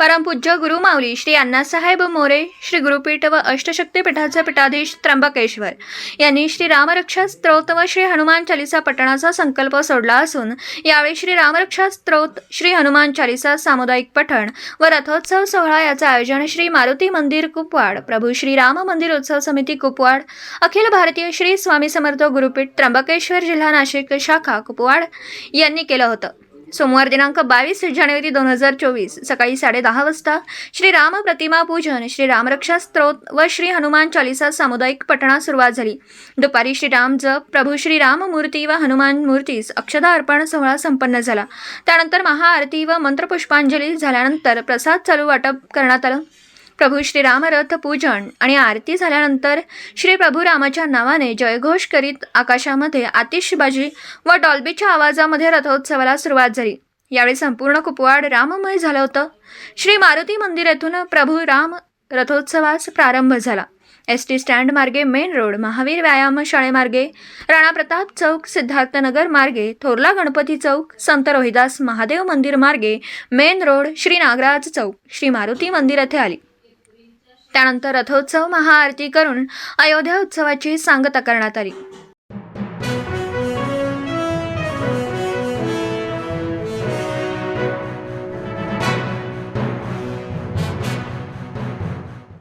परमपूज्य गुरुमाऊली श्री अण्णासाहेब मोरे श्री गुरुपीठ व अष्टशक्तीपीठाचे पीठाधीश त्र्यंबकेश्वर यांनी श्री रामरक्षा स्त्रोत व श्री हनुमान चालिसा पठणाचा संकल्प सोडला असून यावेळी श्री रामरक्षा स्त्रोत श्री हनुमान चालिसा सामुदायिक पठण व रथोत्सव सोहळा याचं आयोजन श्री मारुती मंदिर कुपवाड प्रभू श्री राम मंदिर उत्सव समिती कुपवाड अखिल भारतीय श्री स्वामी समर्थ गुरुपीठ त्र्यंबकेश्वर जिल्हा नाशिक शाखा कुपवाड यांनी केलं होतं. सोमवार दिनांक बावीस जानेवारी दोन हजार चोवीस सकाळी साडेदहा वाजता श्री राम प्रतिमा पूजन श्री रामरक्षा स्त्रोत व श्री हनुमान चालिसा सामुदायिक पठणा सुरुवात झाली. दुपारी श्री राम जप प्रभू श्री राम मूर्ती व हनुमान मूर्तीस अक्षदा अर्पण सोहळा संपन्न झाला. त्यानंतर महाआरती व मंत्रपुष्पांजली झाल्यानंतर प्रसाद चालू वाटप करण्यात आलं. प्रभू श्रीरामरथ पूजन आणि आरती झाल्यानंतर श्री प्रभू रामाच्या नावाने जयघोष करीत आकाशामध्ये आतिषबाजी व डॉल्बीच्या आवाजामध्ये रथोत्सवाला सुरुवात झाली. यावेळी संपूर्ण कुपवाड राममय झालं होतं. श्री मारुती मंदिर येथून प्रभू राम रथोत्सवास प्रारंभ झाला. एस टी स्टँड मार्गे मेन रोड महावीर व्यायाम शाळेमार्गे राणा प्रताप चौक सिद्धार्थनगर मार्गे थोरला गणपती चौक संत रोहिदास महादेव मंदिर मार्गे मेन रोड श्री नागराज चौक श्री मारुती मंदिर येथे आली. त्यानंतर रथोत्सव महाआरती करून अयोध्या उत्सवाची सांगता करण्यात आली.